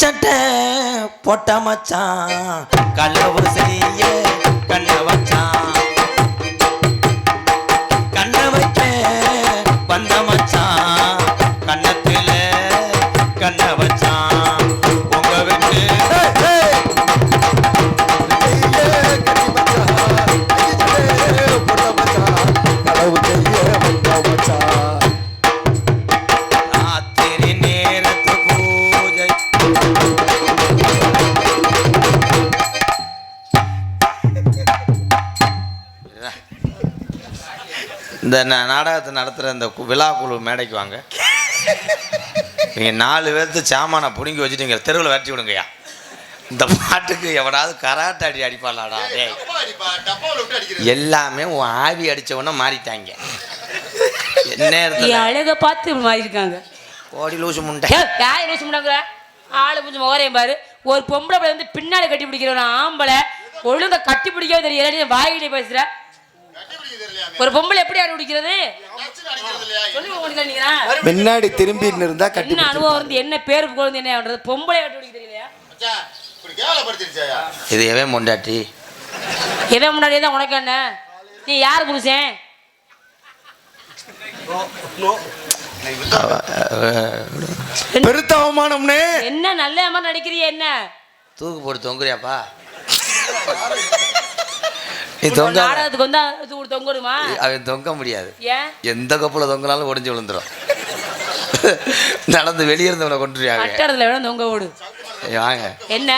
சட்டை போட்ட மச்சான். கல்லவு செய்ய கண்ணவன் இந்த நாடகத்தை நடத்துகிற இந்த கு- விழா குழு மேடைக்கு வாங்க. நீங்கள் நாலு பேர்த்து சாமானை பிடுங்கி வச்சுட்டீங்க தெருவில் விரட்டி விடுங்கய்யா. இந்த பாட்டுக்கு எவனாவது கராட்டை அடி அடிப்பாளாடா டேய். எல்லாமே உன் ஆவி உடனே மாறிட்டாங்க. என்ன என் அழகை பார்த்து மாறி இருக்காங்க ஓடி லூசு முண்டை. யார் யோசிச்சு முன்னாங்க ஆளு கொஞ்சம் முகரையும் பாரு. ஒரு பொம்பளை பிள்ளை வந்து பின்னாடி கட்டி பிடிக்கிற ஒரு ஆம்பளை ஒழுங்கா கட்டி பிடிக்கவே தெரியல நீ வாயிலே பேசுற. ஒரு பொம்பளை எப்படி ஆடி பிடிக்கிறது? முன்னாடி திரும்பி இருந்தா கட்டி என்ன அனுபவம் இருந்து என்ன பேர் குழந்தை என்ன பண்றது? பொம்பளை கட்டி பிடிக்க தெரியலையா? இது எவன் முண்டாட்டி? எவன் முன்னாடியே தான் உனக்கு என்ன? நீ யார் புருஷன்? பெருத்த அவமானம்னே. என்ன நல்ல மாதிரி நடிக்கிறிய என்ன? தூக்கு போட்டு தொங்குறியாப்பா? தொங்க நாடகத்துக்கு வந்தா இது தொங்கணுமா? அவன் தொங்க முடியாது. எந்த கப்பல தொங்கினாலும் உடஞ்சி விழுந்துரும். நடந்து வெளியே இருந்தவனை கொண்டுருவாங்க கட்டடத்துல வேணும் தொங்க விடு வாங்க. என்ன?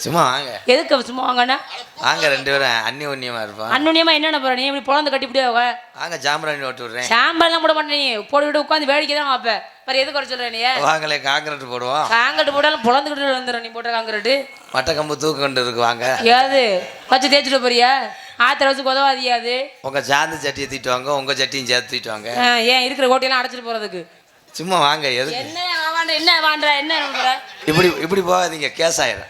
சும்மா வாங்க. எதுக்கு சும்மா வாங்கண்ணா? வாங்க ரெண்டு பேரும் அன்னி ஒன்னியமா இருப்பான் அன்னுனியமா என்னென்ன போற? நீ இப்படி பொழந்து கட்டி பிடிவாங்க வாங்க ஜாம்பராணி ஓட்டு விடுறேன். சாம்பார்லாம் போட மாட்டேன் நீ. போட்டுக்கிட்டு உட்காந்து வேடிக்கை தான் பார்ப்ப. வேற எது குறை சொல்ற நீ? வாங்களே காங்கிரட் போடுவோம். காங்கட்டு போட்டாலும் பொழந்துக்கிட்டு வந்துடும் நீ போட்ட காங்கிரட்டு. மட்டக்கம்பு தூக்கு கொண்டு இருக்கு வாங்க. ஏது வச்சு தேய்ச்சிட்டு போறியா? ஆத்திர வச்சு உதவாதியா அது. உங்க சாந்து சட்டியை தூக்கிட்டு வாங்க உங்க சட்டியும் சேர்த்து தூக்கிட்டு வாங்க. ஆ, ஏன் இருக்கிற கோட்டையெல்லாம் அடைச்சிட்டு போறதுக்கு? சும்மா வாங்க எதுக்கு? என்ன வாண்ட என்ன வாண்ட என்ன இப்படி இப்படி போகாதீங்க கேஸ் ஆயிரும்.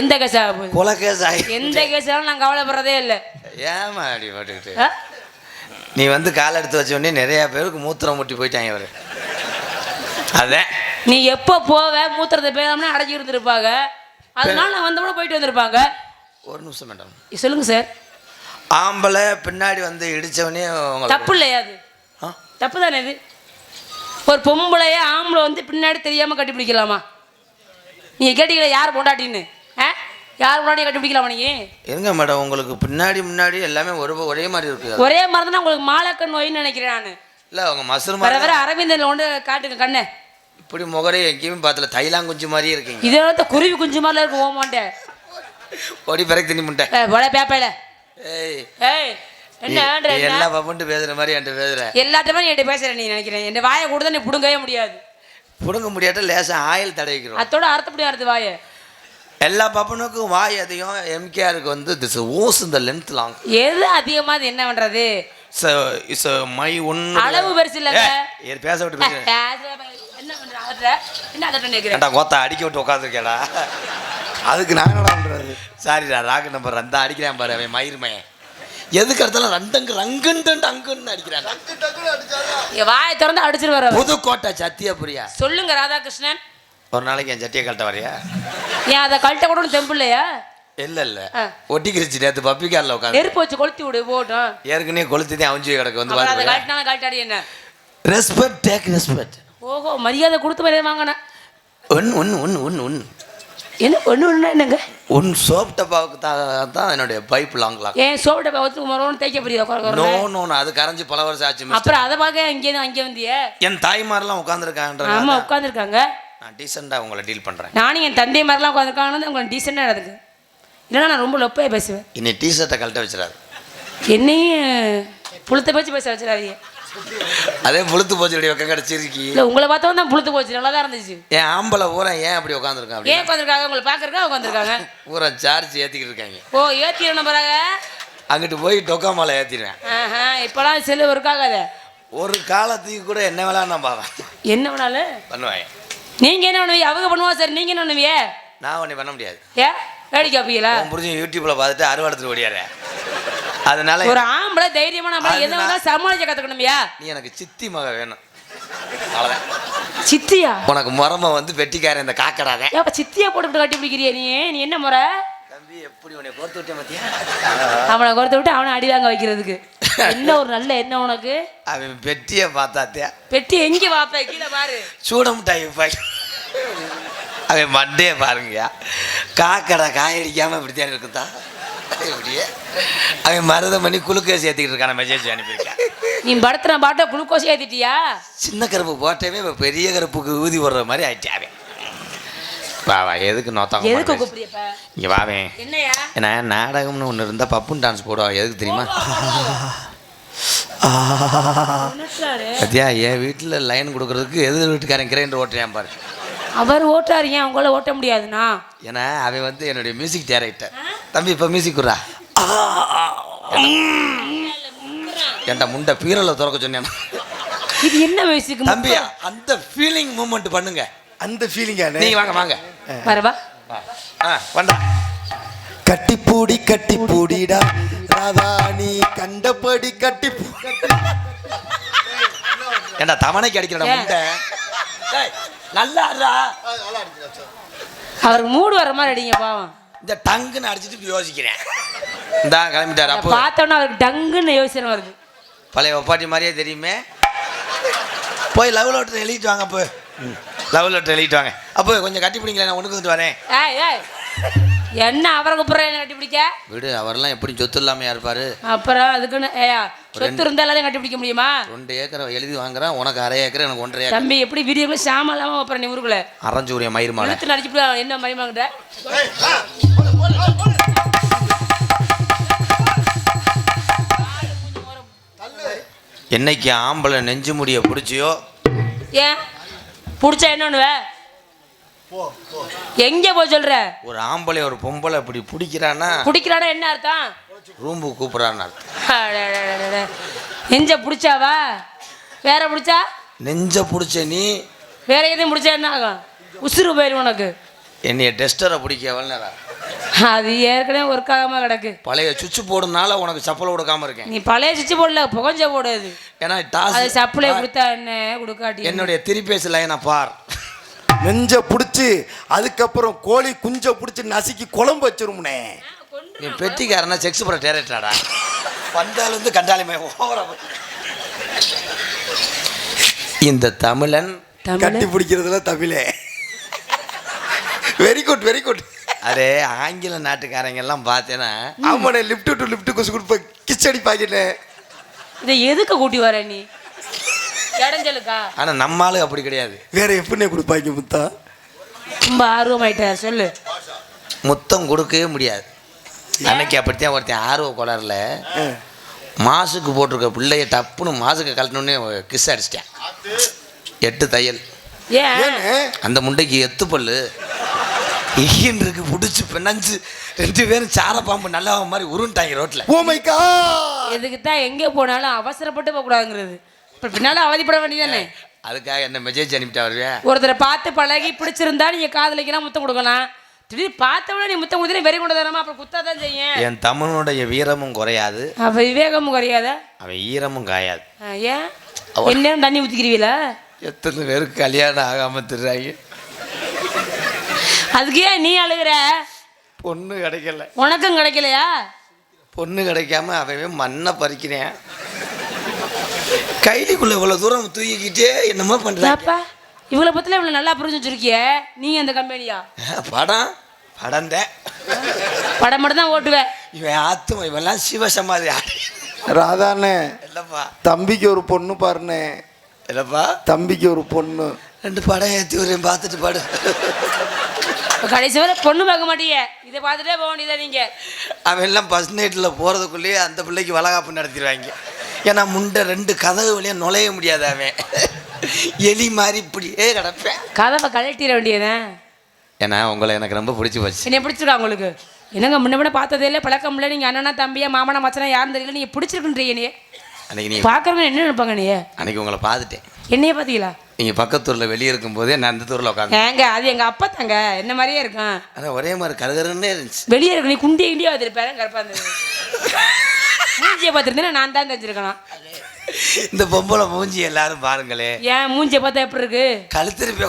எந்த கேஸா போகுது? கொலை கேஸ் ஆயிரும் எந்த கேஸாலும் நான் கவலைப்படுறதே இல்லை. ஏமா அப்படி போட்டுக்கிட்டு? நீ வந்து கால் எடுத்து வச்ச உடனே நிறைய பேருக்கு மூத்திரம் முட்டி போயிட்டாங்க அவரு அதான் நீ எப்போ போவ மூத்திரத்தை பேராமனே அடைச்சி இருந்திருப்பாங்க. அதனால நான் வந்தவன போயிட்டு வந்திருப்பாங்க. ஒரு நிமிஷம் மேடம். சொல்லுங்க சார் ஆம்பளை பின்னாடி வந்து இடிச்சவனே தப்பு இல்லையா அது? தப்பு தானே இது ஒரு பொம்பளைய ஆம்பளை வந்து பின்னாடி தெரியாம கட்டி பிடிக்கலாமா நீங்க கேட்டீங்களா யார் பொண்டாட்டின்னு? ஆ? யார் பொண்டாட்டி கட்டி பிடிக்கலாமா நீங்க? இருங்க மேடம் உங்களுக்கு பின்னாடி முன்னாடி எல்லாமே ஒரு ஒரே மாதிரி இருக்கு. ஒரே மாதிரி தான் உங்களுக்கு மாலக்கண் நோயின்னு நினைக்கிறேன் நான். இல்லை அவங்க மசூர் வர மாதிரி வர அரவிந்தன் கொண்டு காட்டுங்க கண்ணை. இப்படி முகரே எங்கேயுமே பார்த்தல தைலாங்குஞ்சு மாதிரியே இருக்கீங்க. இதே வந்து குருவி குஞ்சு மாதிரிலாம் இருக்கு ஓமாண்டேன் ஓடி பிறகு தின்னி முட்டை. ஏய் ஏய். நீ- நீ எல்லா பப்பன்ட்டு பேசுற மாதிரி என்கிட்ட பேசுற. எல்லாத்தையுமே என்கிட்ட பேசுற நீ நினைக்கிறேன். என் வாயை கூட நீ பிடுங்கவே முடியாது. புடுங்க முடியாட்ட லேசா ஆயில் தடவிக்கிறோம். அத்தோட அறுத்தப்படி அறுத்து வாயை. எல்லா பப்பனுக்கும் வாய் அதிகம் எம்கேஆருக்கு வந்து திஸ் ஓஸ் இந்த லென்த் லாங் எது அதிகமா அது என்ன பண்றது? இஸ் மை ஒன் அளவு பெருசு. பேச விட்டு பேசு. என்ன பண்ற? என்ன அதட்ட கோத்தா அடிக்க விட்டு உட்காந்துருக்கேடா அதுக்கு நான் என்னடா பண்றது? சாரிடா ராக்கு நம்பர் அந்த அடிக்கிறான் பாரு அவன் மயிர் மயன் எதுக்கு அடுத்தாலும் ரெண்டங்கு ரங்குண்டு அங்குன்னு அடிக்கிறான் என் வாயை திறந்து அடிச்சிட்டு வர புதுக்கோட்டை சத்தியபுரியா. சொல்லுங்க ராதாகிருஷ்ணன். ஒரு நாளைக்கு என் சட்டியை கழட்ட வரையா? ஏன் அதை கழட்ட கூட தெம்பு இல்லையா? இல்ல இல்ல. ஆ. ஒட்டிக்கிருச்சு நேத்து பப்பி கார்ல உட்காந்து நெருப்பு வச்சு கொளுத்தி விடு போட்டும் ஏற்கனவே கொளுத்துதான் அவிஞ்சு கிடக்கு வந்து அப்புறம் அதை பாரு கழட்டினா கழட்டாடி என்ன? ரெஸ்பெக்ட் டேக் ரெஸ்பெக்ட் ஓஹோ மரியாதை கொடுத்து மரியாதை வாங்கினேன் one one one one one என்ன ஒன்று ஒன்று என்னங்க? உன் சோப் டப்பாவுக்கு தான் என்னுடைய பைப் லாங் லாக் ஏன் சோப்பு டப்பா வச்சு மரம் தேய்க்க புரியுது நோ நோ அது கரைஞ்சு பல வருஷம் ஆச்சு. அப்புறம் அதை பார்க்க இங்கே அங்கே வந்தியே? என் தாய்மாரெல்லாம் உட்காந்துருக்கான்ற ஆமா உட்காந்துருக்காங்க நான் டீசெண்டாக உங்களை டீல் பண்ணுறேன் நானும் என் தந்தை மாதிரிலாம் உட்காந்துருக்காங்கன்னு உங்களுக்கு டீசெண்டாக நடக்குது இல்லைன்னா நான் ரொம்ப லொப்பையாக பேசுவேன். இன்னை டீஷர்ட்டை கழட்ட வச்சிடாது. என்னையும் புளுத்த பேச்சு பேச வச்சிடாதீங்க. அதே புளுத்து போச்சு வெக்கம் கிடச்சிருக்கி இல்லை உங்களை பார்த்தவன் தான் புளுத்து போச்சு நல்லா தான் இருந்துச்சு. என் ஆம்பளை ஊரா ஏன் அப்படி உட்காந்துருக்கான் அப்படி ஏன் உட்காந்துருக்காங்க உங்களை பார்க்கறக்கா உட்காந்துருக்காங்க ஊரா சார்ஜ் ஏற்றிக்கிட்டு இருக்காங்க. ஓ ஏற்றிடணும் பிறகு? அங்கிட்டு போய் டொக்கா மாலை ஏற்றிடுவேன் இப்போலாம் செல்லு இருக்காகாத. ஒரு காலத்துக்கு கூட என்ன வேலை நான் பார்ப்பேன். என்ன வேணாலும்? பண்ணுவேன். நீங்கள் என்ன பண்ணுவீங்க? அவங்க பண்ணுவா சார் நீங்கள் என்ன பண்ணுவியே நான் ஒன்றும் பண்ண முடியாது. ஏ வேடிக்கை வைப்பீங்களா உன் புரிஞ்சு யூடியூப்பில் பார்த்துட்டு அறுவாடத்தில் ஓடியாரேன் அதனால ஒரு ஆம்பளை தைரியமா நம்ம எதை. வேணா சமாளிக்க கற்றுக்கணுமியா நீ எனக்கு சித்தி மக வேணும். அவ்வளோதான் சித்தியா? உனக்கு முறம வந்து வெட்டிக்காரன் இந்த காக்கடாதே. ஏப்பா சித்தியா போட்டுக்கிட்டு கட்டி பிடிக்கிறிய நீ? நீ என்ன முறை? தம்பி எப்படி உன்னை கோர்த்து விட்டேன் பாத்தியா? அவனை குறைத்த விட்டு அவனை அடி வாங்க வைக்கிறதுக்கு. என்ன ஒரு நல்ல என்ன உனக்கு? அவன் வெட்டியை பார்த்தாத்தியா? பெட்டி எங்க வாப்ப? கீழே பாரு. சூட மிட்டாய் அவன் மண்டே பாருங்கய்யா. காக்கடை காயடிக்காம இப்படித்தான் இருக்குதா? இப்படியே அவன் மருதம் பண்ணி குளுக்கோஸ் ஏற்றிக்கிட்டு இருக்கான மெசேஜ் அனுப்பியிருக்கேன் நீ படுத்துன பாட்ட குளுக்கோஸ் ஏத்திட்டியா? சின்ன கருப்பு போட்டவே இப்போ பெரிய கருப்புக்கு ஊதி போடுற மாதிரி ஆயிட்டாவே வா வா எதுக்கு நோத்தாங்க எதுக்கு இங்கே வாவேன் என்னையா? ஏன்னா நாடகம்னு ஒன்று இருந்தால் பப்புன் டான்ஸ் போடுவாங்க எதுக்கு தெரியுமா? சத்யா என் வீட்டில் லைன் கொடுக்கறதுக்கு எதிர் வீட்டுக்காரன் கிரைண்டர் ஓட்டுறேன் பாரு. அவர் ஓட்டாரு ஏன் உங்களால ஓட்ட முடியாதுண்ணா? ஏன்னா அவன் வந்து என்னுடைய மியூசிக் டைரக்டர் தம்பி இப்போ மியூசிக் குடுறா? ஏன்டா முண்டை பீரலை திறக்க சொன்னேன் இது என்ன வயசுக்கு தம்பி அந்த ஃபீலிங் மூமெண்ட் பண்ணுங்க. அந்த ஃபீலிங்கானே நீங்க வாங்க வாங்க. வரவா ஆ வந்தா. கட்டிப்பூடி கட்டிப்பூடிடா. ராதா நீ கண்டபடி கட்டி ஏன்டா தவணைக்கு அடிக்கிறடா? முண்டை? டேய், நல்லா. அவருக்கு மூடு வர மாதிரி அடிங்க பாவம். இந்த டங்குன்னு அடிச்சிட்டு யோசிக்கிறேன். இந்தா கிளம்பிட்டாரு. அப்போ பார்த்தோன்னா அவருக்கு டங்குன்னு யோசனை வருது. பழைய ஒப்பாட்டி மாதிரியே தெரியுமே. போய் லவ் லெட்டர் எழுதிட்டு வாங்க அப்போ. லவ் லெட்டர் எழுதிட்டு வாங்க. அப்போ கொஞ்சம் கட்டி பிடிக்கல நான் ஒன்று வரேன். ஏய் ஏய். என்ன அவரை கூப்பிட்ற என்ன கட்டி பிடிக்க? விடு அவரெல்லாம் எப்படி சொத்து இல்லாமையா இருப்பாரு. அப்புறம் அதுக்குன்னு ஏயா சொத்து இருந்தா எல்லாத்தையும் கட்டி பிடிக்க முடியுமா? ரெண்டு ஏக்கரை எழுதி வாங்குறேன். உனக்கு அரை ஏக்கர் எனக்கு ஒன்றரை ஏக்கர். தம்பி எப்படி வீடியோக்குள்ள சாம இல்லாம அப்புறம் நீ ஊருக்குள்ள? அரைஞ்சூரிய மயிர் மாலை இழுத்து நடிச்சு என்ன மரிமாங்கிட்ட என்னைக்கு ஆம்பளை நெஞ்சு முடிய பிடிச்சியோ? ஏன்? பிடிச்சா என்ன பண்ணுவ? எங்க போய் சொல்ற? ஒரு ஆம்பளை ஒரு பொம்பளை இப்படி பிடிக்கிறான்னா? பிடிக்கிறானா என்ன அர்த்தம்? ரூம்புக்கு கூப்பிட்றான்னு அர்த்தம். நெஞ்ச பிடிச்சாவா? வேற பிடிச்சா? நெஞ்ச பிடிச்ச நீ வேற எதையும் பிடிச்சா என்ன ஆகும்? உசுறு போயிடும் உனக்கு. என்னைய டெஸ்டரை பிடிக்க எவ்வளோ அது ஏற்கனவே ஒர்க் ஆகாம கிடக்கு. பழைய சுவிட்ச் போடுனால உனக்கு சப்பல் கொடுக்காம இருக்கேன். நீ பழைய சுவிட்ச் போடல புகஞ்ச போடாது ஏன்னா அது டாஸ் சப்ளை கொடுத்தா என்ன கொடுக்காட்டி? என்ன? என்னுடைய திருப்பேசி லைனை பார். நெஞ்ச புடிச்சு அதுக்கப்புறம் கோழி குஞ்ச புடிச்சு நசுக்கி குழம்பு வச்சிருமுனே. நீ பெட்டிக்காரனா செக்ஸ் புற டேரக்டராடா? வந்தாலும் வந்து கண்டாலிமே ஓவரா. இந்த தமிழன் தமிழ் கட்டி பிடிக்கிறதுல தமிழே. வெரி குட் வெரி குட் அதே ஆங்கில நாட்டுக்காரங்க எல்லாம் பார்த்தேன்னா ஆமாண்ணே லிஃப்ட் டு லிஃப்ட் கொசு கொடுப்ப கிஸ் அடிப்பாங்கண்ணே இதை எதுக்கு கூட்டி வர நீ? இடைஞ்சலுக்கா? ஆனா நம்ம ஆளு அப்படி கிடையாது. வேற எப்படிண்ணே கொடுப்பாங்க முத்தா? ரொம்ப ஆர்வமாயிட்ட சொல்லு. முத்தம் கொடுக்கவே முடியாது. அன்னைக்கு அப்படித்தான் ஒருத்தன் ஆர்வ கோளாறுல மாசுக்கு போட்டிருக்க பிள்ளைய டப்புன்னு மாசுக்கு கழட்டினோடனே கிஸ் அடிச்சிட்டேன். எட்டு தையல். அந்த முண்டைக்கு எத்து பல்லு. இருக்கு பிடிச்சி பிணைஞ்சு ரெண்டு பேரும் சார பாம்பு நல்லா மாதிரி உருண்டாங்க ரோட்ல. ஓ மை கா எதுக்கு தான் எங்கே போனாலும் அவசரப்பட்டு போகக்கூடாதுங்கிறது. இப்போ பின்னால அவதிப்பட வேண்டியதானே அதுக்காக என்ன மெசேஜ் அனுப்பிட்டா வருவேன் ஒருத்தரை பார்த்து பழகி பிடிச்சிருந்தா நீங்கள் காதலிக்கலாம் முத்தம் கொடுக்கலாம். திடீர்னு பார்த்தவொடனே நீ முத்தம் கொடுத்தா வெறி கொண்டு தரமா அப்புறம் குத்தா தான் செய்யும். என் தமிழனுடைய வீரமும் குறையாது. அப்போ விவேகமும் குறையாத? அவன் ஈரமும் காயாது. ஏன்? என்ன தண்ணி ஊற்றிக்கிறீங்களா எத்தனை பேருக்கு கல்யாணம் ஆகாம திடுறாங்க அதுக்கு ஏன் நீ அழுகுற? பொண்ணு கிடைக்கல. உனக்கும் கிடைக்கலையா? பொண்ணு கிடைக்காம அவன் மண்ணை பறிக்கிறேன். கைலிக்குள்ள இவ்வளவு தூரம் தூக்கிக்கிட்டே என்னமோ பண்றாங்க. இவ்வளோ பத்தில இவ்வளோ நல்லா புரிஞ்சு வச்சிருக்கிய. நீ அந்த கம்பெனியா? படம் படம். தான் படம் மட்டும் தான் ஓட்டுவேன் இவன் ஆத்துமா இவெல்லாம் சிவசமாதி ராதாண்ணே இல்லப்பா தம்பிக்கு ஒரு பொண்ணு பாருண்ணே. இல்லப்பா தம்பிக்கு ஒரு பொண்ணு. ரெண்டு படம் ஏற்றி வரேன் பார்த்துட்டு பாடு. கடைசி வரை பொண்ணு பார்க்க மாட்டீங்க இதை பார்த்துட்டே போக வேண்டியதா நீங்கள் அவன் எல்லாம் ஃபஸ்ட் நைட்டில் போகிறதுக்குள்ளேயே அந்த பிள்ளைக்கு வளகாப்பு நடத்திடுவாங்க. ஏன்னா முண்டை ரெண்டு கதவு வழியாக நுழைய முடியாது அவன். எலி மாதிரி இப்படியே கிடப்பேன் கதவை கழட்டிட வேண்டியதேன் ஏன்னா உங்களை எனக்கு ரொம்ப பிடிச்சி போச்சு. என்னை பிடிச்சிருக்கா உங்களுக்கு? என்னங்க முன்ன முன்ன பார்த்ததே இல்லை பழக்கம் இல்லை. நீங்கள் அண்ணனா தம்பியா மாமனா மச்சனா யாரும் தெரியல. நீங்கள் பிடிச்சிருக்குன்றீங்க நீ. அன்னைக்கு நீ பார்க்குறவங்க என்ன நினைப்பாங்க நீ அன்னைக்கு உங்களை பார்த்துட்டேன். என்னையே பார்த்தீங்களா? நீங்கள் பக்கத்தூரில் வெளியே இருக்கும்போதே நான் அந்த தூரில் உட்காந்து ஏங்க அது எங்கள் அப்பா தாங்க. என்ன மாதிரியே இருக்கும்? ஆனால் ஒரே மாதிரி கருகருன்னே இருந்துச்சு. வெளியே இருக்கு நீ குண்டிய இண்டியா வச்சிருப்பேன் கருப்பா இருந்தது. மூஞ்சியை பார்த்துருந்தேன் நான் தான் தெரிஞ்சிருக்கணும். இந்த பொம்பளை மூஞ்சி எல்லாரும் பாருங்களே. ஏன் மூஞ்சியை பார்த்தா எப்படி இருக்கு? கழுத்திருப்பி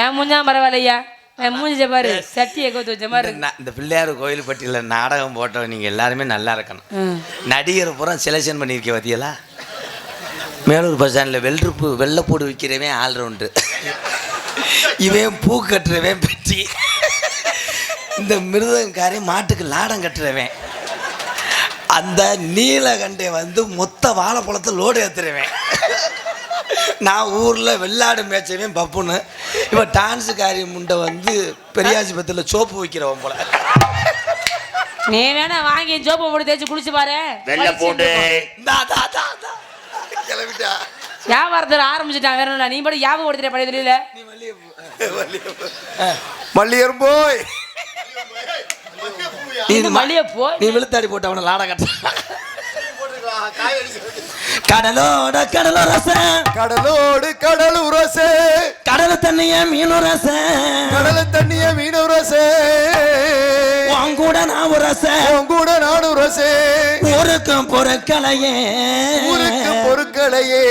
ஏன் மூஞ்சா பரவாயில்லையா? என் மூஞ்சிய பாரு சட்டியை கோத்து வச்ச மாதிரி இந்த பிள்ளையார் கோயில் பட்டியில் நாடகம் போட்டவங்க நீங்கள் எல்லாருமே நல்லா இருக்கணும். நடிகர் பூரா செலெக்ஷன் பண்ணியிருக்கேன் பார்த்தீங்களா மேலூர் பஸ் ஸ்டாண்டில் வெள்ளப்பு வெள்ளைப்பூடு விற்கிறவன் ஆல்ரவுண்டு இவன் பூ கட்டுறவன் பெட்டி. இந்த மிருதங்காரன் மாட்டுக்கு லாடம் கட்டுறவன். அந்த நீலகண்டை வந்து மொத்த வாழைப்பழத்தை லோடு ஏற்றுறவன் நான் ஊரில் வெள்ளாடு மேய்ச்சவன் பப்புன்னு. இவன் டான்ஸுக்காரி முண்டை வந்து பெரியாசிபத்தில் சோப்பு வைக்கிறவன் போல. நீ வேணா வாங்கி ஜோப்பை போட்டு தேய்ச்சி குளிச்சு பாரு. வெள்ளை தா. கிளம்பிட்டா? வியாபாரத்தில் ஆரம்பிச்சுட்டான் வேற. நீ மட்டும் ஞாபகம் கொடுத்துட்ட பழைய தொழில மல்லியரும் போய். நீ இது மல்லிகை பூ. நீ வெளுத்தாடி போட்டு அவனை லாடம் கட்ட கடலோட கடலோ ரசம் கடலோடு கடல் உரசே கடல தண்ணிய மீனு ரசம் கடல தண்ணிய மீன் உரசே உன் கூட நான் ஒரு ரசம் உன் கூட நாடு உரசே. ஊருக்கும் பொருட்களையே. ஊருக்கு பொருட்களையே.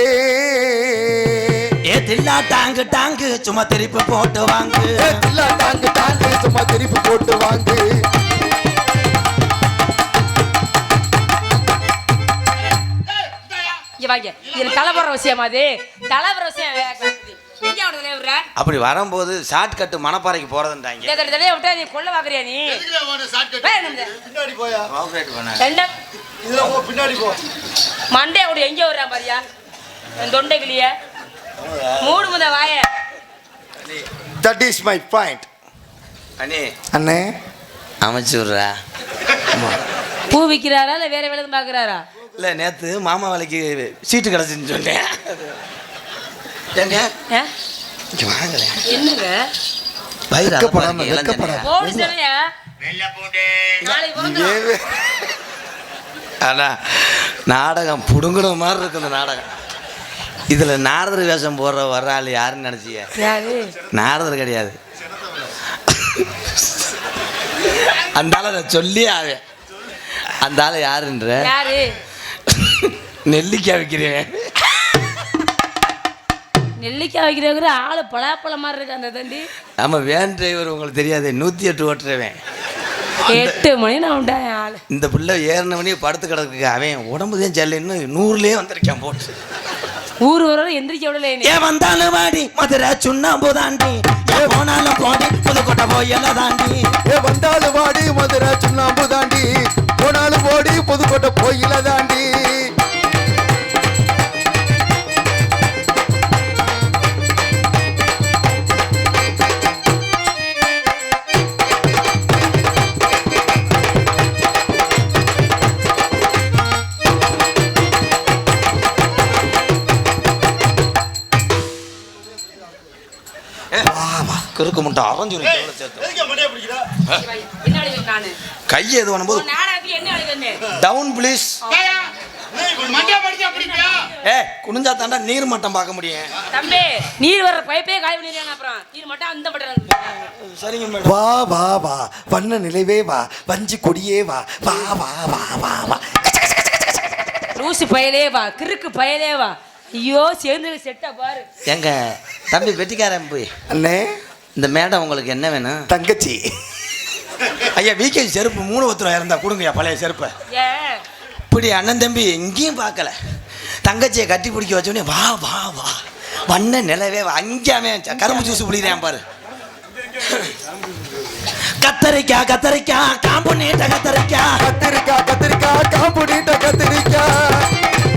ஏ தில்லா டாங்கு டாங்கு சும்மா திருப்பி போட்டு வாங்கு. ஏ, தில்லா டாங்கு டாங்கு சும்மா திருப்பி போட்டு வாங்கு. வாங்க இது தலைவர விஷயமா அது. தலைவர விஷயம் அப்படி வரும்போது ஷார்ட் கட்டு மணப்பாறைக்கு போறதுன்றாங்க. இந்த தலைய விட்டா நீ கொல்ல பாக்குறியா நீ. பின்னாடி போயா? ரெண்டா. இதுல போ பின்னாடி போ. மண்டே அப்படி எங்க வர்றான் பாரியா? என் தொண்டை கிளிய. மூடு முத வாய. தட் இஸ் மை பாயிண்ட் அண்ணே. அண்ணே. அமைச்சு விட்றா. பூ விக்கிறாரா இல்ல வேற வேலை பாக்குறாரா? இல்லை நேற்று மாமா வேலைக்கு சீட்டு கிடச்சின்னு சொன்னேன் ஏங்க? என்னங்க? இளஞ்சனையா. வெட்கப்படாம. போடு சொல்லியா ஆனா நாடகம் புடுங்குற மாதிரி இருக்கு இந்த நாடகம். இதுல நாரதர் வேஷம் போடுற வர்ற ஆள் யாருன்னு நினைச்சிய? யாரு? நாரதர் கிடையாது. அந்த ஆளை நான் சொல்லி ஆவேன். அந்த ஆளை யாருன்ற? யாரு? நெல்லிக்காய் விற்கிறேன் நெல்லிக்காய் வைக்கிறவங்க ஆளு பலாப்பழ மாதிரி இருக்கு அந்த தண்டி ஆமா வேன் டிரைவர் உங்களுக்கு தெரியாது நூற்றி எட்டு ஓட்டுறவன். எட்டு மணி நான் உண்டேன் ஆளு? இந்த பிள்ளை ஏறின மணி படுத்து கிடக்கு அவன் உடம்பு தான் செல்லுன்னு நூறுலேயே வந்திருக்கான் போட்டு. ஊர் ஒரு எந்திரிக்க விடல ஏன் வந்தாலும் வாடி மதுரை சுண்ணாம்பு தாண்டி. ஏன் போனாலும் போடி புதுக்கோட்டை போயல தாண்டி. ஏ வந்தாலும் வாடி மதுரை சுண்ணாம்பு தாண்டி. போனாலும் ஓடி புதுக்கோட்டை கோயில தாண்டி. கிறுக்கு முட்டை அரைஞ்சு சேர்த்து கையை எது பண்ணும்போது டவுன் ப்ளீஸ் ஏ குனிஞ்சா தாண்டா நீர் மட்டம் பார்க்க முடியும். தம்பி நீர் வர்ற பைப்பே காய் பண்ணிடுறாங்க அப்புறம். நீர் மட்டும் அந்த பட்டம் சரிங்க மேடம். வா வா வா. வண்ண நிலைவே வா. வஞ்சி கொடியே வா. வா வா வா வா வா. லூசு பயலே வா. கிறுக்கு பயலே வா. ஐயோ சேர்ந்து செட்டா பாரு. எங்க தம்பி வெட்டிக்காரன் போய். அண்ணே. இந்த மேடம் உங்களுக்கு என்ன வேணும்? தங்கச்சி. ஐயா விகே செருப்பு மூணு பத்து ரூபா இருந்தா கொடுங்கய்யா பழைய செருப்பை. இப்படி அண்ணன் தம்பி எங்கேயும் பார்க்கல. தங்கச்சியை கட்டி பிடிக்க வச்சோடனே வா வா வா. வண்ண நிலவே வா. அங்கேயாமே கரும்பு ஜூஸ் பிடிக்கிறேன் பாரு. கத்தரிக்காய் கத்தரிக்காய் காம்பு நீட்ட கத்தரிக்காய் கத்திரிக்காய் கத்திரிக்காய் காம்பு நீட்ட கத்திரிக்காய்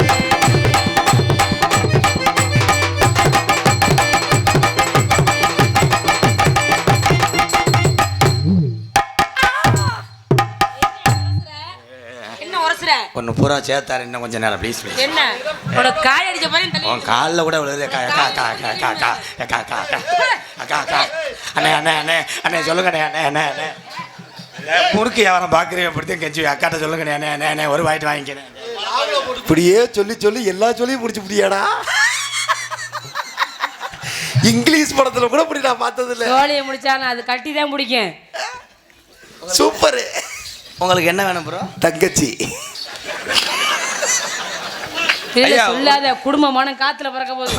ஒன்று பூரா சேர்த்தாரு இன்னும் கொஞ்சம் நேரம் ப்ளீஸ் ப்ளீஸ் என்ன உனக்கு காய் அடிச்ச பாரு தள்ளி உன் காலில் கூட விழுது கா கா கா கா கா கா கா கா கா அக்கா அக்கா அண்ணே அண்ணே அண்ணே அண்ணே சொல்லுங்கண்ணே அண்ணே அண்ணே அண்ணே முறுக்கு வியாபாரம் பார்க்குறேன் அப்படித்தான் கெஞ்சி அக்காட்ட சொல்லுங்கண்ணே அண்ணே அண்ணே அண்ணே ஒரு வாங்கிட்டு வாங்கிக்கிறேன் இப்படியே சொல்லி சொல்லி எல்லா சொல்லியும் முடிச்சு முடியாடா இங்கிலீஷ் படத்துல கூட இப்படி நான் பார்த்தது இல்ல ஜோலியை முடிச்சாலும் அது கட்டி தான் பிடிக்கும் சூப்பர் உங்களுக்கு என்ன வேணும் ப்ரோ தங்கச்சி இல்ல சொல்லாத குடும்பமான காத்துல பறக்க போகுது.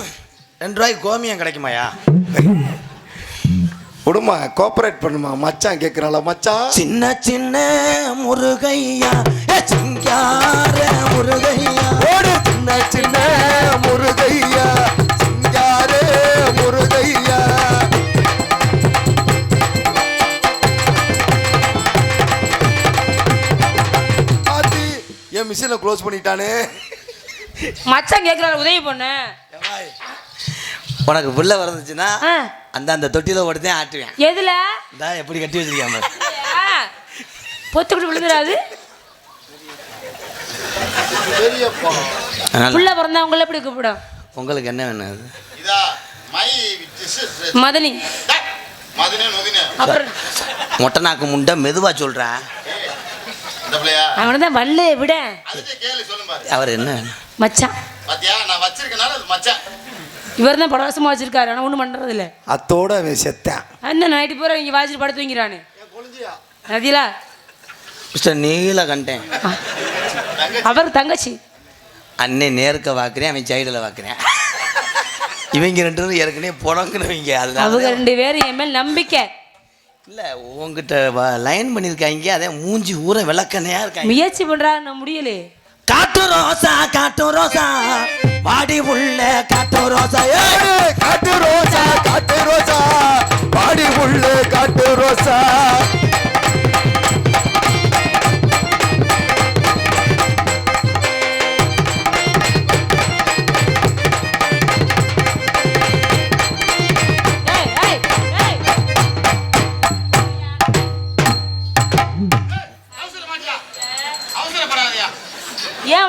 ரெண்டு ரூபாய்க்கு கோமியம் கிடைக்குமாயா விடுமா கோஆபரேட் பண்ணுமா? மச்சான் கேட்குறாளா மச்சான் சின்ன சின்ன முருகையா. சிங்கார முருகையா. ஓடு. சின்ன சின்ன முருகையா. சிங்காரே முருகையா. பாத்தி என் மிஷினை க்ளோஸ் பண்ணிட்டானே. மச்சான் கேக்குறாரு உதவி பண்ண. உனக்கு பிள்ளை வந்துச்சுன்னா ஆ, அந்த அந்த தொட்டில ஓடுதான் ஆட்டுவேன். எதுல? இந்தா எப்படி கட்டி வச்சிருக்காம பொத்துக்கிட்டு விழுந்துடாது. புள்ள பிறந்தா உங்களை எப்படி கூப்பிடும்? உங்களுக்கு என்ன வேணும் அது? இதா மை டிஷ் மதனி. மதுனே நொதினே அப்புறம் மொட்டை நாக்கு முண்டை மெதுவா சொல்றேன் இந்த பிள்ளையா அவனை தான் வல்லே விட. அவர் என்ன? மச்சான். பாத்தியா? நான் வச்சிருக்கனால அது மச்சான். இவர் தான் படவசமா வச்சிருக்காரு. ஆனா ஒண்ணும் பண்றது இல்ல அத்தோட அவன் செத்தான். அந்த நைட்டு பூரா இங்க வாசிட்டு படுத்து வைங்கிறானு நதிலா மிஸ்டர் நீலகண்டேன் அவர் தங்கச்சி. அண்ணே நேர்க்க பார்க்குறேன் அவன் சைடில் பார்க்குறேன் இவங்க ரெண்டு பேரும் ஏற்கனவே புடங்குனவங்க அவங்க அதனால ரெண்டு பேரும் என் மேல் நம்பிக்கை. இல்லை உங்ககிட்ட லைன் பண்ணியிருக்காங்க அதே மூஞ்சி ஊற விளக்கணையா இருக்காங்க. முயற்சி பண்றாரு நான் முடியலே. காட்டு ரோசா காட்டு ரோசா. வாடி உள்ள காட்டு ரோசா. காட்டு ரோசா காட்டு ரோசா. பாடி உள்ள காட்டு ரோசா.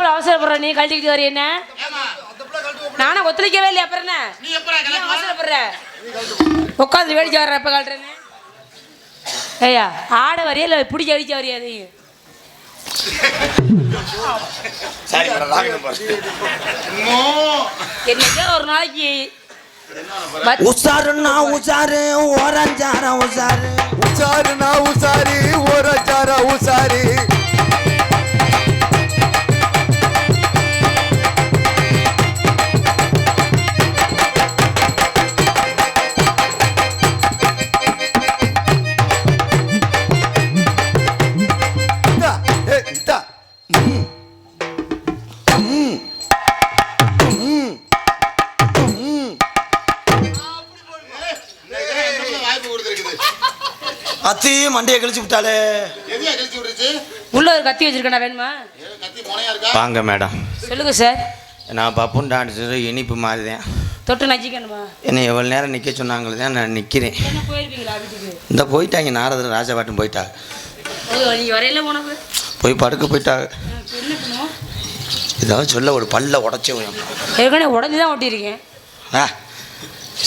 ஏன் அவ்வளவு அவசரப்படுற? நீ கழட்டிக்கிட்டு வர என்ன? நானும் ஒத்துழைக்கவே இல்லையா அப்புறம் என்ன? நீ நீ? அவசரப்படுற? உட்காந்து வேடிக்கை வர்ற எப்ப கழட்டுறேன்னு ஐயா ஆட வரியா இல்லை பிடிக்க அடிக்க வரியா. என்னைக்கோ ஒரு நாளைக்கு உசாருன்னா உசாரு ஓரஞ்சார உசாரு? உசாரு நான் உசாரி ஓரச்சாரா உசாரி? அத்தையும் மண்டையை கழிச்சு விட்டாலே உள்ள ஒரு கத்தி வச்சிருக்கேன் வேணுமா? ஏ, கத்தி முனையா இருக்கா? வாங்க மேடம். சொல்லுங்க சார். நான் பப்புன் டான்ஸ் இனிப்பு மாதிரி தான் தொட்டு நச்சிக்கணுமா? என்னை எவ்வளோ நேரம் நிற்க சொன்னாங்களே தான் நான் நிற்கிறேன் இந்த போயிட்டாங்க நாரதர் ராஜபாட்டும் போயிட்டாங்க. போய் படுக்க போயிட்டாங்க. ஏதாவது சொல்ல ஒரு பல்ல உடச்சே ஏற்கனவே உடஞ்சி தான் ஒட்டியிருக்கேன். ஆ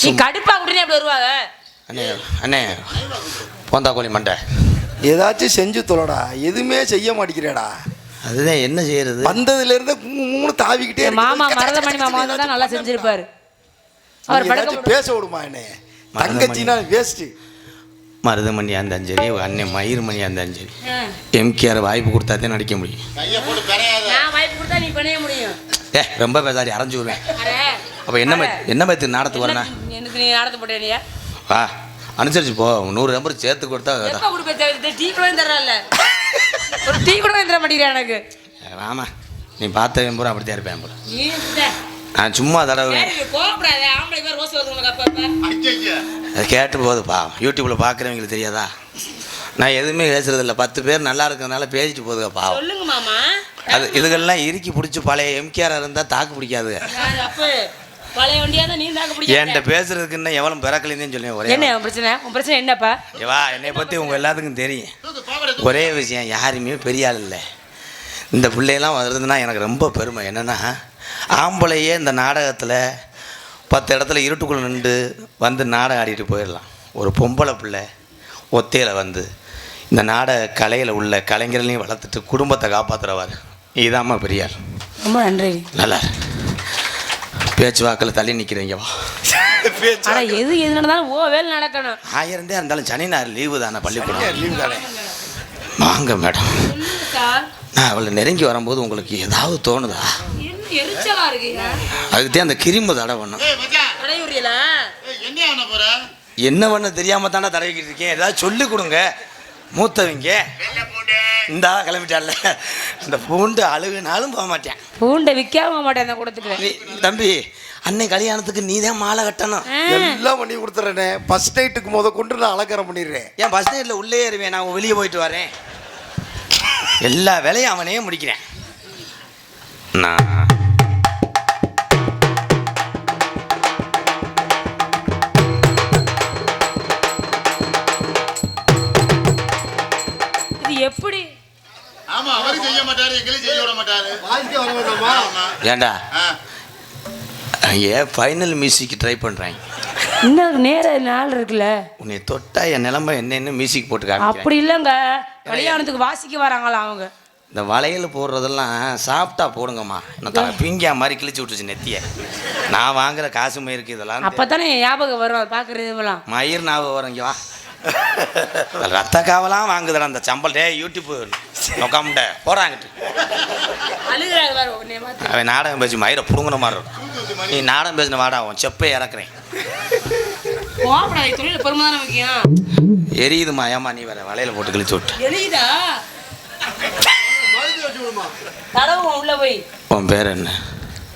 நீ கடுப்பா உடனே அப்படி வருவாங்க. அண்ணே அண்ணே போந்தா கோழி மண்டை. ஏதாச்சும் செஞ்சு தொலைடா. எதுவுமே செய்ய மாட்டேங்கிறேடா. அதுதான் என்ன செய்யறது? வந்ததுல இருந்து மூணு தாவிக்கிட்டே மாமா மருதமணி மாமா தான் நல்லா செஞ்சிருப்பாரு. அவர் படுக்க பேச விடுமா என்ன? தங்கச்சினா வேஸ்ட் மருதமணியாக இருந்தாலும் சரி அண்ணன் மயிர்மணியாக இருந்தாலும் சரி. எம்கேஆர் வாய்ப்பு கொடுத்தா தான் நடிக்க முடியும். கையை போட்டு பிணையாத. நான் வாய்ப்பு கொடுத்தா நீ பண்ணவே முடியும். ஏ ரொம்ப பேசாரி அரைஞ்சு விடுவேன். அப்போ என்ன என்ன பத்து நாடத்துக்கு வரணும் எனக்கு நீ நடத்த போட்டேனியா வா அனுசரிச்சு போ. நூறு நம்பர் சேர்த்து கொடுத்தா எப்ப கொடுப்ப டீ கூட தரல ஒரு டீ கூட தர மாட்டேங்கிறா எனக்கு? ஆமா நீ பார்த்த பூரா அப்படித்தான் இருப்பேன் இந்த நான் சும்மா தடவை அது கேட்டு போகுதுப்பா யூடியூப்பில் பார்க்குறவங்களுக்கு தெரியாதா? நான் எதுவுமே பேசுறது இல்லை. பத்து பேர் நல்லா இருக்கிறதுனால பேசிட்டு மாமா. அது இதுகள்லாம் இறுக்கி பிடிச்சி பழைய எம்கேஆர் இருந்தால் தாக்கு பிடிக்காது பழைய வண்டியா தான் நீ தாக்க என்கிட்ட பேசுறதுக்கு இன்னும் எவ்வளோ பிறக்கலைன்னு சொல்லி ஒரே என்ன உன் பிரச்சனை? உன் பிரச்சனை என்னப்பா? வா என்னை பற்றி உங்கள் எல்லாத்துக்கும் தெரியும். ஒரே விஷயம் யாருமே பெரிய ஆள் இல்லை. இந்த பிள்ளையெல்லாம் வருதுன்னா எனக்கு ரொம்ப பெருமை. என்னென்னா ஆம்பளையே இந்த நாடகத்தில் பத்து இடத்துல இருட்டுக்குள்ள நின்று வந்து நாடகம் ஆடிட்டு போயிடலாம். ஒரு பொம்பளை பிள்ளை ஒத்தையில் வந்து இந்த நாடக கலையில் உள்ள கலைஞர்களையும் வளர்த்துட்டு குடும்பத்தை காப்பாற்றுறவார் இதாம்மா பெரியார். ரொம்ப நன்றி. நல்லா பேச்சு வாக்கில் தள்ளி நிற்கிறீங்க வா. ஆனா எது எது நடந்தாலும் ஓ வேலை நடக்கணும். ஆயிரம் தான் இருந்தாலும் சனி ஞாயிறு லீவு தானே பள்ளிக்கூடம்? லீவ் தானே. வாங்க மேடம். நான் அவளை நெருங்கி வரும்போது உங்களுக்கு ஏதாவது தோணுதா? என்ன எரிச்சலா இருக்கு அதுக்கு அந்த கிரும்பு தடை பண்ணும் ஏய் மச்சான். கடையுறியல ஏய் என்ன பண்ண போற? என்ன பண்ண தெரியாம தானே தடவிக்கிட்டு இருக்கேன். ஏதாவது சொல்லி கொடுங்க. மூத்தவங்க. இந்தா கிளம்பிட்டால இந்த பூண்டு அழுகுனாலும் போக மாட்டேன். பூண்டை விற்காம மாட்டேன் அந்த கூடத்துக்கு தம்பி அன்னை கல்யாணத்துக்கு நீ தான் மாலை கட்டணும். எல்லாம் பண்ணி கொடுத்துறேனே. ஃபர்ஸ்ட் நைட்டுக்கு முத கொண்டு நான் அலங்காரம் பண்ணிடுறேன். ஏன் பஸ் ஸ்டாண்டில் உள்ளே ஏறுவேன். நான் வெளியே போயிட்டு வரேன். எல்லா வேலையும் அவனே முடிக்கிறேன். நான் செய்ய மாட்டாரு எங்களையும் செய்ய விட மாட்டாரு. ஏண்டா. ஏன் ஃபைனல் மியூசிக் ட்ரை பண்ணுறாங்க இன்னும் நேர நாள் இருக்குல்ல. உன்னை தொட்டா என் நிலமை என்னென்னு மியூசிக் போட்டு காமிக்கிறேன் அப்படி இல்லைங்க. கல்யாணத்துக்கு வாசிக்க வராங்களா அவங்க? இந்த வளையல் போடுறதெல்லாம் சாப்பிட்டா போடுங்கம்மா. நான் பிங்கியா மாதிரி கிழிச்சு விட்டுச்சு நெத்திய. நான் வாங்குற காசு மயிருக்கு இதெல்லாம் அப்பதானே என் ஞாபகம் வரும் அது பார்க்கறது இதெல்லாம் மயிர் ஞாபகம் வரும் இங்கே வா. ரத்த காவலாம் வாங்குதுடா அந்த சம்பல். டே யூடியூப் நோக்காமட்ட பார்த்து. அவன் நாடகம் பேசி மயிரை புடுங்குற மாதிரி இருக்கும். நீ நாடகம் பேசின வாடா அவன் செப்பை இறக்குறேன். எரியுதுமா ஏமா நீ வேற வளையல போட்டு கிழிச்சு விட்டு. தடவை உள்ள போய். உன் பேர் என்ன?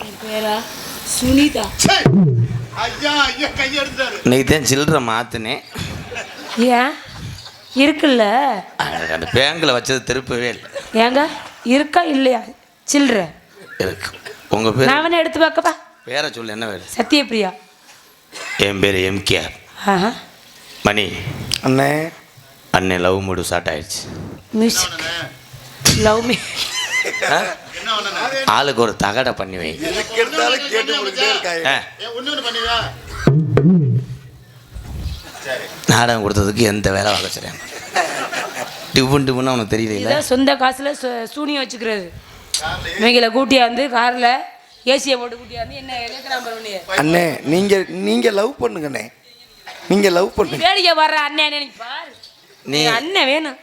என் பேரா? சுனிதா. ஐயா இன்னைக்கு தான் சில்லற மாத்துனேன். ஏன்? இருக்குல்ல. அந்த பேங்கில் வச்சது திருப்பவே இல்லை. ஏங்க? இருக்கா இல்லையா? சில்லற இருக்கு. உங்க பேர்? நான் வேணா எடுத்து பார்க்கப்பா. பேரை சொல்லு என்ன பேர் சத்யபிரியா என் பேர் எம்கேஆர் ஆஹா. மணி. அண்ணே. அண்ணன் லவ் மூடு ஸ்டார்ட் ஆயிடுச்சு. மியூசிக். Love me. ஆளுக்கு ஒரு தகடை பண்ணி வை. நாடகம் கொடுத்ததுக்கு எந்த வேலை வளர்ச்சுறேன் டிபுன் டிபுன்னு அவனுக்கு தெரியல சொந்த காசுல சு- சூனியம் வச்சுக்கிறது. இவங்கள கூட்டியாந்து கார்ல ஏசியை போட்டு கூட்டியாந்து என்ன கேட்குறான் பாரு அண்ணே நீங்க நீங்க லவ் பண்ணுங்கண்ணே. நீங்க லவ் பண்ணுங்க. வேடிக்கை வர்ற அண்ணன் அண்ணன் பாரு. நீ அண்ணன் வேணும்.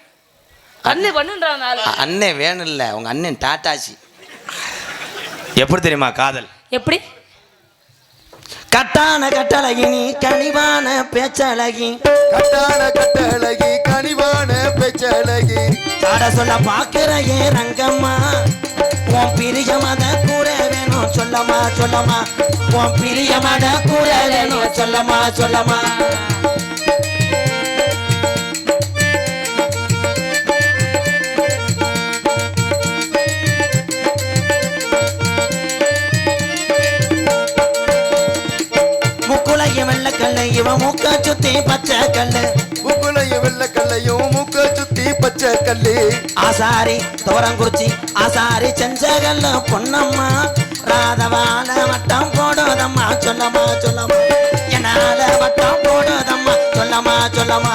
கண்ணு பண்ணுன்றான் ஆளு. அ- அண்ணன் வேணும் இல்லை உங்க அண்ணன் டாட்டாச்சி. எப்படி தெரியுமா காதல் எப்படி? கட்டான கட்டழகி நீ கனிவான பேச்சழகி. கட்டான கட்டழகி கனிவான பெச்சழகி. சாட சொல்ல பாக்குற ஏ ரங்கம்மா உன் பிரிய மத கூட வேணும் சொல்லமா சொல்லமா உன் பிரிய மத கூட வேணும் சொல்லமா சொல்லமா வெள்ளக்கல்ல இவன் மூக்க சுத்தி பச்சை கல்லு. உக்குலைய வெள்ளக்கல்லையும் மூக்க சுத்தி பச்சை கல்லு. ஆசாரி தோரங்குறிச்சி ஆசாரி செஞ்சகல்ல பொன்னம்மா. ராதவால வட்டம் போடுதம்மா சொல்லம்மா சொல்லம்மா. என்னால வட்டம் போடுதம்மா சொல்லம்மா சொல்லம்மா.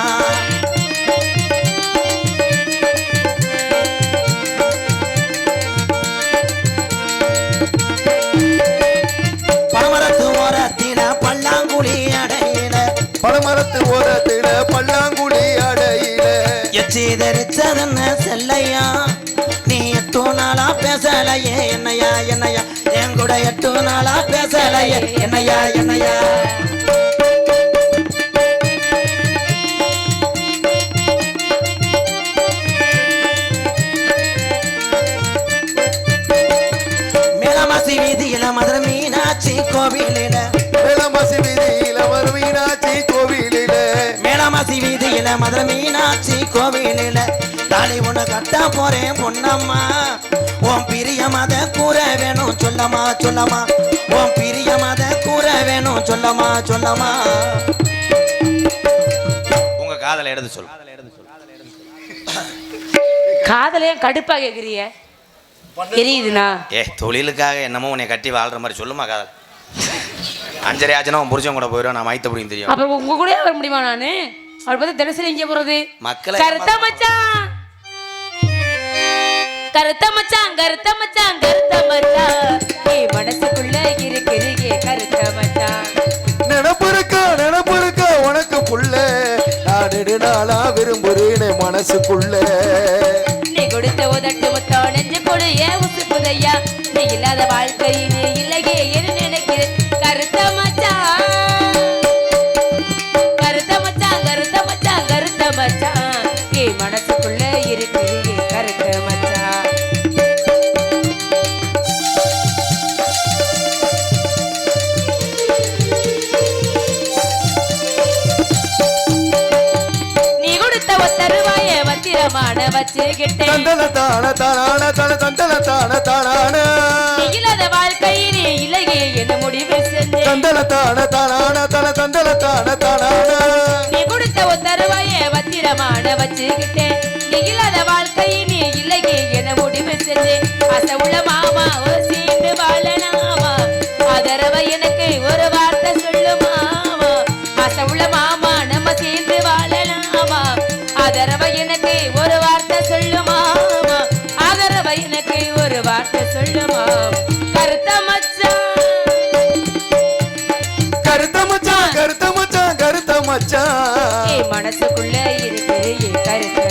எச்சி செல்லையா? நீ எட்டு நாளா பேசலையே? என்னையா என்னையா? என் கூட எட்டு நாளா பேசலையே? என்னையா என்னையா? மேலமாசி வீதியில மதுரை மீனாட்சி கோவிலிட வேளமாசி வீதியில வரும் மீனாட்சி மேலமாசி வீதியில மதுரை மீனாட்சி கோவிலில. தாலி ஒண்ணு கட்ட போறேன் பொன்னம்மா. உன் பிரிய மத கூற வேணும் சொல்லமா சொல்லமா உன் பிரிய மத கூற வேணும் சொல்லமா சொல்லமா உங்க காதலை எடுத்து சொல்லு. காதலையே கடுப்பா கேக்குறிய எரியுதுண்ணா. ஏ தொழிலுக்காக என்னமோ உன்னை கட்டி வாழ்ற மாதிரி சொல்லுமா காதல். அஞ்சரை ஆச்சுன்னா உன் புருஷன் கூட போயிடும் நான் மைத்த பிடிக்கும் தெரியும். அப்புறம் உங்க கூட வர முடியுமா நானு? அவள் பார்த்து தினசரி எங்கே போறது? மக்களை கருத்த மச்சான்! கருத்த மச்சான் கருத்த மச்சான் கருத்த மச்சான். நீ மனசுக்குள்ள இருக்கிறீங்க கருத்த மச்சான். நினப்பு இருக்கா நினப்பு இருக்கா? உனக்கு புள்ள நான் நெடு நாளா விரும்புறேன் மனசுக்குள்ள. நீ கொடுத்த உதட்டு முத்தம் நெஞ்சு கொடு ஏன் உசு புது போதையா நீ இல்லாத வாழ்க்கையிலே இல்லையே வச்சுக்கிட்டேன். தந்தன தான தான தன தந்தன தான தான இல்லாத வாழ்க்கையிலே இல்லையே என்ன முடிவு செஞ்சேன். தந்தன தான தான தன தந்தன தான தான நீ கொடுத்த ஒத்தருவாய பத்திரமான வச்சுக்கிட்டேன். இல்லாத வாழ்க்கை நீ இல்லையே என முடிவு செஞ்சு அச உள்ள மாமா ஒரு சீண்டு வாழலாமா ஆதரவ எனக்கு ஒரு வார்த்தை சொல்லு மாமா. அச உள்ள மாமா நம்ம சேர்ந்து வாழலாமா? எனக்கு ஒரு வார்த்தை சொல்லு மாமா கருத்த மச்சான். கருத்த மச்சான் கருத்த மச்சான் கருத்த மச்சான். மனசுக்குள்ள இருக்கு கருத்து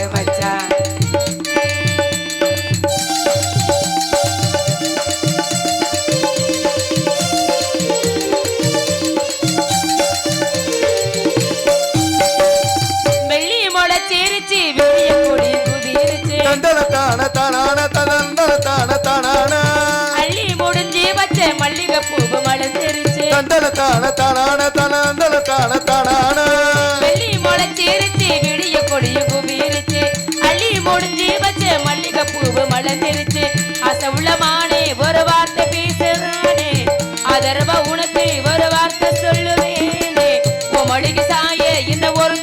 மலர்ந்துருச்சு தான தானான தந்தன தான தானான. வெள்ளி முளைச்சிருச்சு விடிய கொடிய குவிருச்சு. அள்ளி முடிஞ்சு வச்ச மல்லிகை பூவு மலர்ந்துருச்சு. அசை உள்ளமானே ஒரு வார்த்தை பேசுறானே. அதர்வ உனக்கு ஒரு வார்த்தை சொல்லுவேனே. உன் மடிக்கு சாய இந்த ஒரு